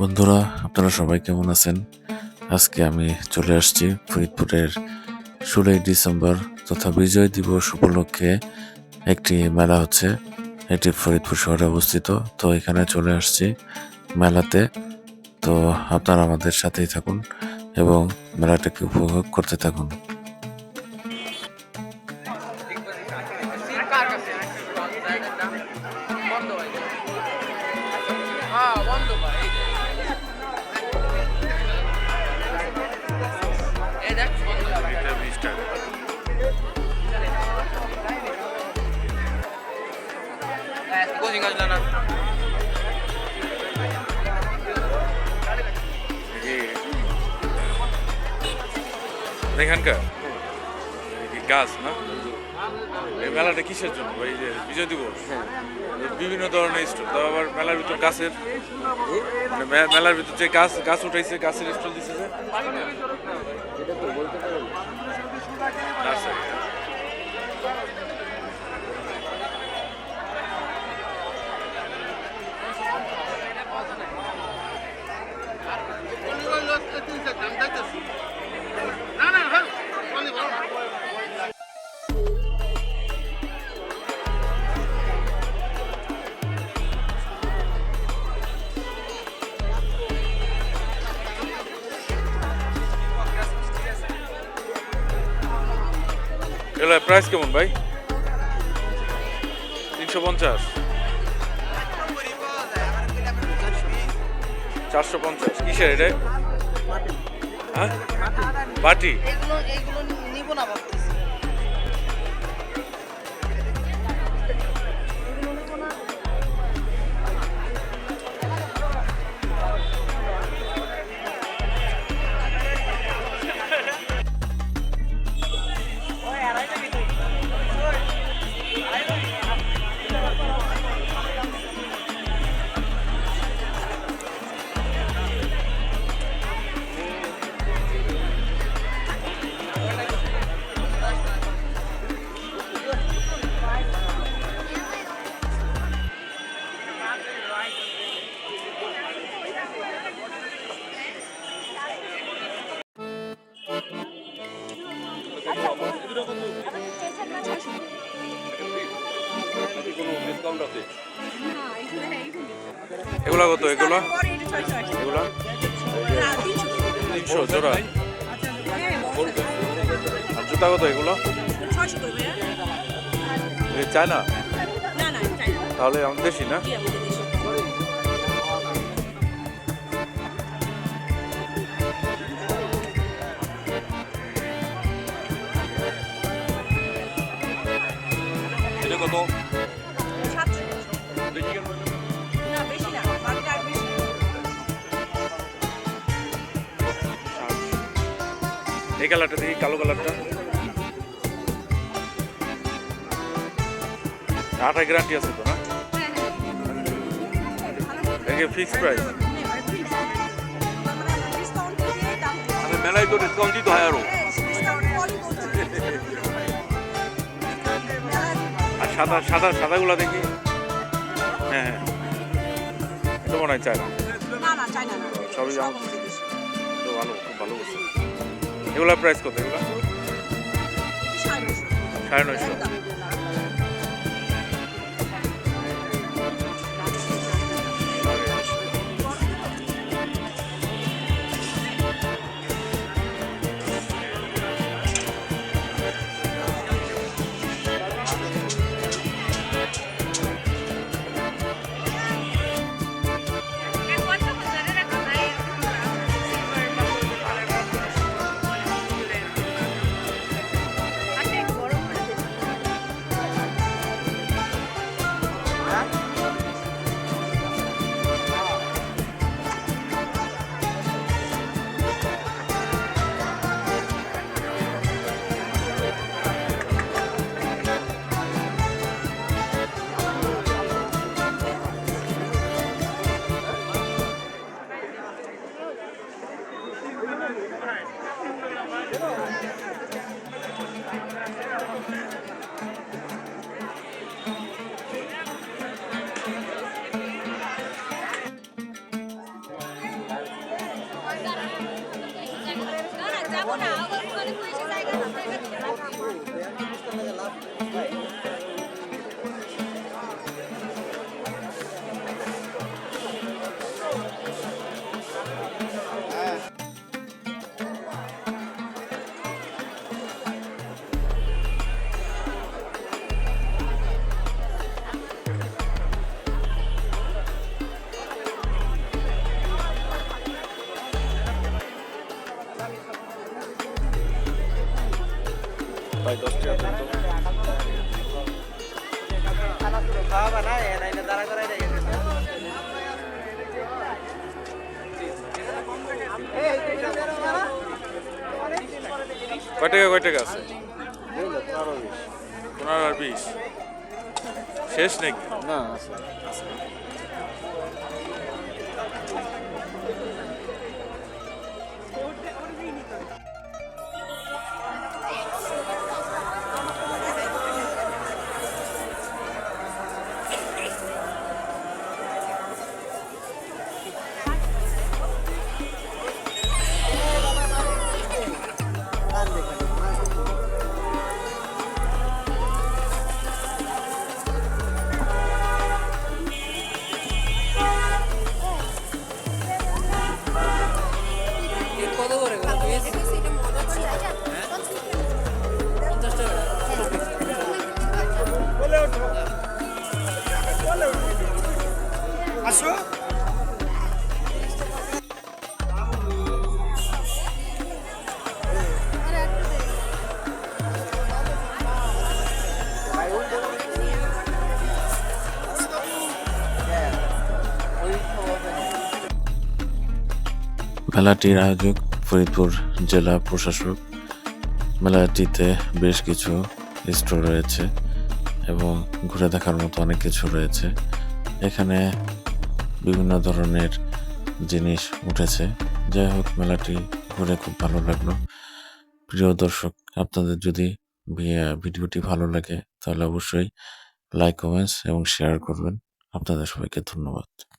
বন্ধুরা, আপনারা সবাই কেমন আছেন? আজকে আমি চলে আসছি ফরিদপুরের ষোলোই ডিসেম্বর তথা বিজয় দিবস উপলক্ষে একটি মেলা হচ্ছে। এটি ফরিদপুর শহরে অবস্থিত। তো এখানে চলে আসছি মেলাতে। তো আপনারা আমাদের সাথেই থাকুন এবং মেলাটাকে উপভোগ করতে থাকুন। কার কাছে? কোচিং আসলে না এখানকার? গাছ না? এই মেলাটা কিসের জন্য? এই যে বিজয় দিবস? বিভিন্ন ধরনের স্টল। তাও আবার মেলার ভিতর গাছের? মানে মে- মেলার ভিতর যে গাছ গাছ উঠাইছে গাছের স্টল দিছে এগুলো প্রাইস কেমন ভাই? তিনশো পঞ্চাশ। চারশো পঞ্চাশ। কিসের এটা? হ্যাঁ? বাটি? নিব না ভাবতেছি এগুলা কত এগুলা এগুলা? তিনশো। জোড়া? আর জুতা কত এগুলো? এ চায়না? তাহলে আমাদের দেশি না? এটা কত? এই কালারটা দেখি কালো কালারটা। আঠাশ গ্যারান্টি আছে তো না? একে ফিক্স প্রাইস মেলায় তো ডিসকাউন্ট দিতে হয় আরও। আর সাদা সাদা সাদাগুলো দেখি। হ্যাঁ হ্যাঁ। এটা মনে হয় চায় না সবই তো ভালো খুব ভালো বলছে। এগুলা প্রাইস কত? এগুলা? সাড়ে নয়শো। ভাই কয় টাকা কয় টাকা আছে? পনেরো আর বিশ। শেষ নাকি? না আছে। মেলাটির আয়োজক ফরিদপুর জেলা প্রশাসক। মেলাটিতে বেশ কিছু স্টোর রয়েছে এবং ঘুরে দেখার মতো অনেক কিছু রয়েছে। এখানে বিভিন্ন ধরনের জিনিস উঠেছে। যাই হোক, মেলাটি ঘুরে খুব ভালো লাগল। প্রিয় দর্শক, আপনাদের যদি ভিডিওটি ভালো লাগে, তাহলে অবশ্যই লাইক কমেন্টস এবং শেয়ার করবেন। আপনাদের সবাইকে ধন্যবাদ।